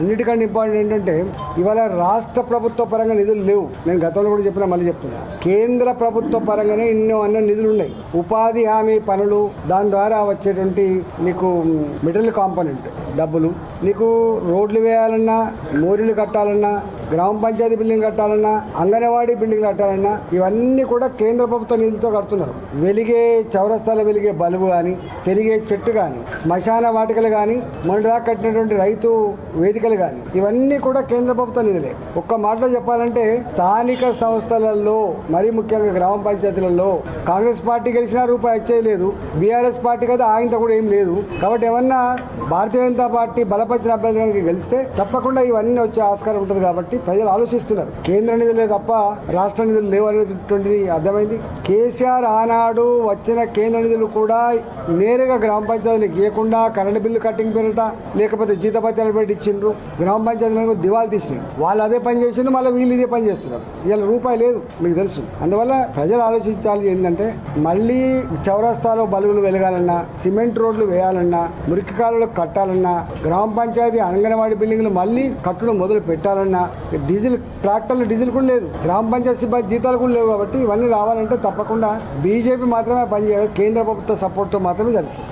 అన్నిటికంటే ఇంపార్టెంట్ ఏంటంటే ఇవాళ రాష్ట్ర ప్రభుత్వ పరంగా నిధులు లేవు. నేను గతంలో కూడా చెప్పిన మళ్ళీ చెప్తున్నా. కేంద్ర ప్రభుత్వ పరంగానే ఎన్నో అన్న నిధులు ఉన్నాయి. ఉపాధి హామీ పనులు దాని ద్వారా వచ్చేటువంటి మీకు మిడిల్ కాంపోనెంట్ డబ్బులు. నీకు రోడ్లు వేయాలన్నా మోరీలు కట్టాలన్నా గ్రామ పంచాయతీ బిల్డింగ్ కట్టాలన్నా అంగన్వాడీ బిల్డింగ్ కట్టాలన్నా ఇవన్నీ కూడా కేంద్ర ప్రభుత్వ నిధులతో కడుతున్నారు. వెలిగే చౌరస్తాల వెలిగే బల్బు కానీ పెరిగే చెట్టు కానీ శ్మశాన వాటికలు కానీ మొన్నటిదాకా కట్టినటువంటి రైతు వేదికలు కానీ ఇవన్నీ కూడా కేంద్ర ప్రభుత్వ నిధులే. ఒక్క మాటలో చెప్పాలంటే స్థానిక సంస్థలలో మరీ ముఖ్యంగా గ్రామ పంచాయతీలలో కాంగ్రెస్ పార్టీ గెలిచినా రూపాయి వచ్చేది లేదు బీఆర్ఎస్ పార్టీ కదా ఆయంత కూడా ఏం లేదు. కాబట్టి ఏమన్నా భారతీయ జనతా పార్టీ బల బలపరిచిన అభ్యర్థులకు గెలిస్తే తప్పకుండా ఇవన్నీ వచ్చే ఆస్కారం ఉంటుంది కాబట్టి ప్రజలు ఆలోచిస్తున్నారు. కేంద్ర నిధులే తప్ప రాష్ట్ర నిధులు లేవు అనేటువంటిది అర్థమైంది. కేసీఆర్ ఆనాడు వచ్చిన కేంద్ర నిధులు కూడా నేరుగా గ్రామ పంచాయతీలకు ఇవ్వకుండా కరెంటు బిల్లు కట్టింగ్ పేరిట లేకపోతే జీతపత్యాలు పెట్టి ఇచ్చిండ్రు. గ్రామ పంచాయతీలకు దివాలు తీసినాయి వాళ్ళు అదే పని చేసిండ్రు మళ్ళీ వీళ్ళు ఇదే పని చేస్తున్నారు. ఇవాళ రూపాయి లేదు మీకు తెలుసు. అందువల్ల ప్రజలు ఆలోచించాలి ఏంటంటే మళ్ళీ చౌరస్తాలో బలుగులు వెలగాలన్నా సిమెంట్ రోడ్లు వేయాలన్నా మురికి కాలువలు కట్టాలన్నా గ్రామ పంచాయతీ అంగన్వాడీ బిల్డింగ్లు మళ్ళీ కట్టడం మొదలు పెట్టాలన్నా డీజిల్ ట్రాక్టర్లు డీజిల్ కూడా లేదు. గ్రామ పంచాయతీ సిబ్బంది జీతాలు కూడా లేవు కాబట్టి ఇవన్నీ రావాలంటే తప్పకుండా బీజేపీ మాత్రమే పనిచేయాలి. కేంద్ర ప్రభుత్వ సపోర్ట్తో మాత్రమే జరుగుతుంది.